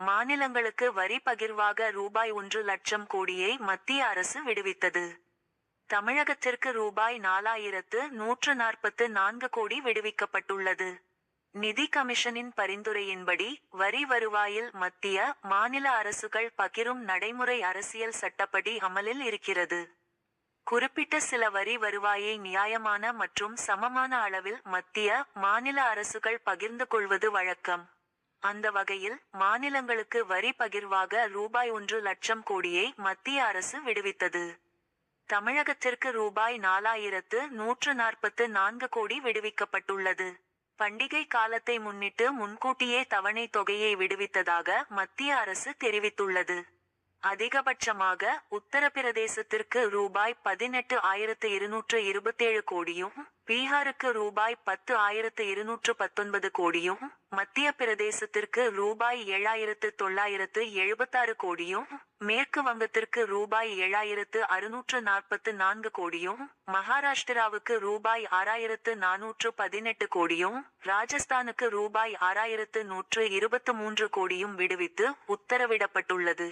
மாநிலங்களுக்கு வரி பகிர்வாக ரூபாய் ஒன்று லட்சம் கோடியை மத்திய அரசு விடுவித்தது. தமிழகத்திற்கு ரூபாய் நாலாயிரத்து நூற்று நாற்பத்து நான்கு கோடி விடுவிக்கப்பட்டுள்ளது. நிதி கமிஷனின் பரிந்துரையின்படி வரி வருவாயில் மத்திய மாநில அரசுகள் பகிரும் நடைமுறை அரசியல் சட்டப்படி அமலில் இருக்கிறது. குறிப்பிட்ட சில வரி வருவாயை நியாயமான மற்றும் சமமான அளவில் மத்திய மாநில அரசுகள் பகிர்ந்து கொள்வது வழக்கம். அந்த வகையில் மாநிலங்களுக்கு வரி பகிர்வாக ரூபாய் ஒன்று லட்சம் கோடியை மத்திய அரசு விடுவித்தது. தமிழகத்திற்கு ரூபாய் நாலாயிரத்து நூற்று நாற்பத்து நான்கு கோடி விடுவிக்கப்பட்டுள்ளது. பண்டிகை காலத்தை முன்னிட்டு முன்கூட்டியே தவணை தொகையை விடுவித்ததாக மத்திய அரசு தெரிவித்துள்ளது. அதிகபட்சமாக உத்தரப்பிரதேசத்திற்கு ரூபாய் பதினெட்டு ஆயிரத்து இருநூற்று இருபத்தேழு கோடியும் பீகாருக்கு ரூபாய் பத்து ஆயிரத்து இருநூற்று பத்தொன்பது கோடியும் மத்திய பிரதேசத்திற்கு ரூபாய் ஏழாயிரத்து தொள்ளாயிரத்து எழுபத்தாறு கோடியும் மேற்கு வங்கத்திற்கு ரூபாய் ஏழாயிரத்து அறுநூற்று நாற்பத்து நான்கு கோடியும் மகாராஷ்டிராவுக்கு ரூபாய் ஆறாயிரத்து நானூற்று பதினெட்டு கோடியும் ராஜஸ்தானுக்கு ரூபாய் ஆறாயிரத்து நூற்று இருபத்து மூன்று கோடியும் விடுவித்து உத்தரவிடப்பட்டுள்ளது.